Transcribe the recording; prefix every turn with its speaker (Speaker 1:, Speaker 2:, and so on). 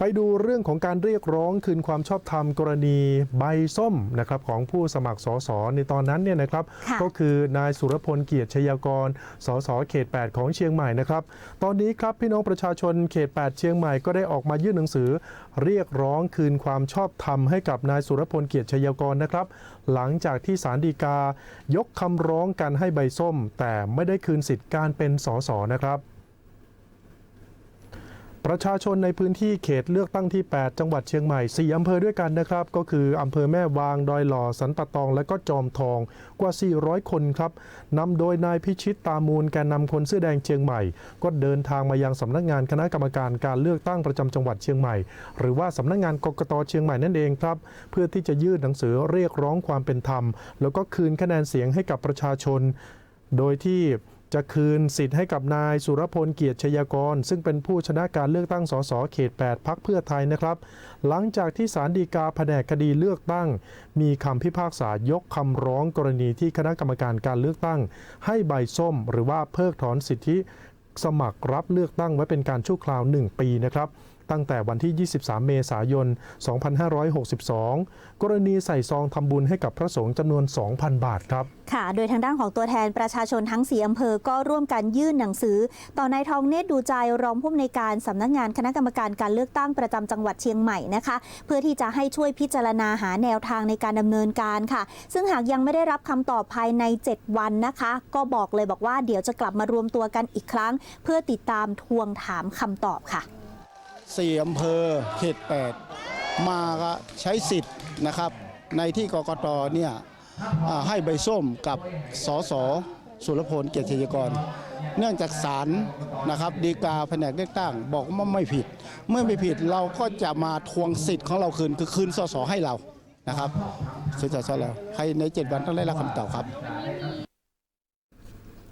Speaker 1: ไปดูเรื่องของการเรียกร้องคืนความชอบธรรมกรณีใบส้มนะครับของผู้สมัครสสในตอนนั้นเนี่ยนะครับ
Speaker 2: ค่ะ
Speaker 1: ก็คือนายสุรพลเกียรติชยากรสสเขต 8 ของเชียงใหม่นะครับ ตอนนี้ครับพี่น้องประชาชนเขต 8 เชียงใหม่ก็ได้ออกมายื่นหนังสือ เรียกร้องคืนความชอบธรรมให้กับนายสุรพลเกียรติชยากรนะครับ หลังจากที่ศาลฎีกายกคำร้องการให้ใบส้ม แต่ไม่ได้คืนสิทธิ์การเป็นสสนะครับ ประชาชนในพื้นที่เขตเลือกตั้งที่ 8 จังหวัดเชียงใหม่ 4 อำเภอด้วยกันนะครับ ก็คืออำเภอแม่วางดอยหล่อสันปะตอง และก็จอมทองกว่า 400 คนครับนำโดยนายพิชิตตามูลแกนนำคนเสื้อแดงเชียงใหม่ ก็เดินทางมายังสำนักงานคณะกรรมการการเลือกตั้งประจำจังหวัดเชียงใหม่ หรือว่าสำนักงานกกตเชียงใหม่นั่นเองครับ เพื่อที่จะยื่นหนังสือเรียกร้องความเป็นธรรม แล้วก็คืนคะแนนเสียงให้กับประชาชน โดยที่ จะคืนสิทธิ์ให้กับนายสุรพลเกียรติชยากร ซึ่งเป็นผู้ชนะการเลือกตั้งสสเขต 8 พักเพื่อไทยนะครับ หลังจากที่ศาลฎีกาแผนกคดีเลือกตั้ง มีคำพิพากษายกคำร้องกรณีที่คณะกรรมการการเลือกตั้ง ให้ใบส้ม หรือว่าเพิกถอนสิทธิสมัครรับเลือกตั้งไว้เป็นการชั่วคราว 1 ปีนะครับ ตั้งแต่วันที่ 23 เมษายน 2562 กรณีใส่ซองทำบุญให้กับพระสงฆ์จำนวน 2,000 บาทครับ
Speaker 2: ค่ะ โดยทางด้านของตัวแทนประชาชนทั้งสีอำเภอ ก็ร่วมกันยื่นหนังสือ ต่อนายทองเนตรดูใจรองผู้อำนวยการสำนักงานคณะกรรมการการเลือกตั้งประจำจังหวัดเชียงใหม่นะคะ เพื่อที่จะให้ช่วยพิจารณาหาแนวทางในการดำเนินการค่ะ ซึ่งหากยังไม่ได้รับคำตอบภายใน 7 วันนะคะ ก็บอกเลยบอกว่าเดี๋ยวจะกลับมารวมตัวกันอีกครั้ง เพื่อติดตามทวงถามคำตอบค่ะ
Speaker 3: สี่อำเภอเขต8มาใช้สิทธิ์นะครับ ในที่กกตเนี่ยให้ใบส้มกับสสสุรพลเกียรติชยกร เนื่องจากศาลนะครับดีกาแผนกเลือกตั้ง บอกว่าไม่ผิด เมื่อไม่ผิดเราก็จะมาทวงสิทธิ์ของเราคืนคือคืนสสให้เรานะครับคืนสสเราให้ใน 7 วันต้องได้รับคำตอบครับ